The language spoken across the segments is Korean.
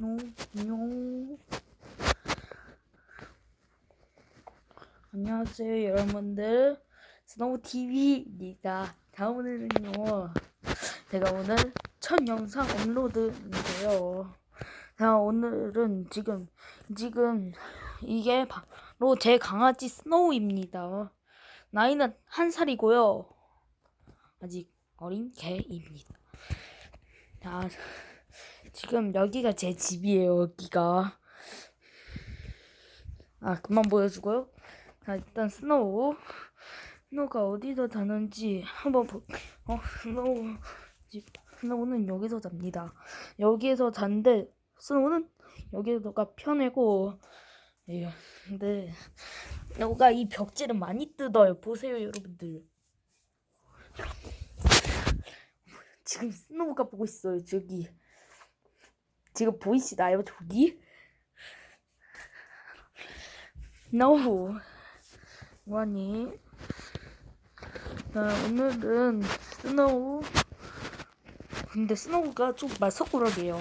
어, 안녕. 안녕하세요, 여러분들. 스노우 TV입니다. 다음은요, 제가 오늘 첫 영상 업로드인데요. 자, 오늘은 지금, 지금, 이게 바로 제 강아지 스노우입니다. 나이는 한 살이고요. 아직 어린 개입니다. 자, 지금 여기가 제 집이에요, 여기가. 아, 그만 보여주고요. 자, 일단 스노우. 스노우가 어디서 자는지 한번 보, 어, 스노우 집, 스노우는 여기서 잡니다. 여기에서 잔데, 스노우는 여기서가 편하고, 예, 근데, 스노우가 이 벽지를 많이 뜯어요. 보세요, 여러분들. 지금 스노우가 보고 있어요, 저기. 지금 보이시나요, 저기? No. 뭐하니? 자, 오늘은 스노우. 근데 스노우가 좀 말썽꾸러기예요.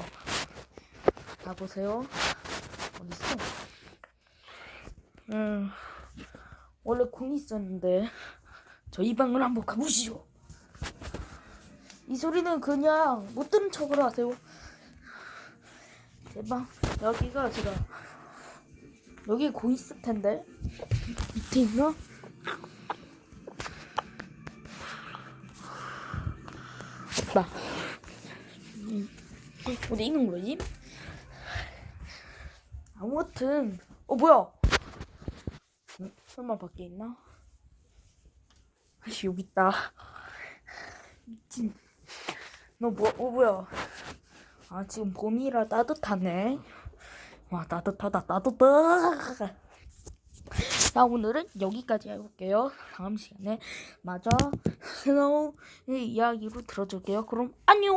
자, 보세요. 어딨어? 음, 원래 공이 있었는데, 저희 방을 한번 가보시죠. 이 소리는 그냥 못 들은 척을 하세요. 제방 여기가 제가 여기 고 있을 텐데 밑에 있나? 없다. 음, 어디 있는 거지? 아무튼 어 뭐야? 응? 설마 밖에 있나? 아씨 여기 있다. 미친. 너 뭐? 어 뭐야? 아 지금 봄이라 따뜻하네. 와 따뜻하다 따뜻하. 자 오늘은 여기까지 해볼게요. 다음 시간에 마저 스노우의 이야기로 들어줄게요. 그럼 안녕.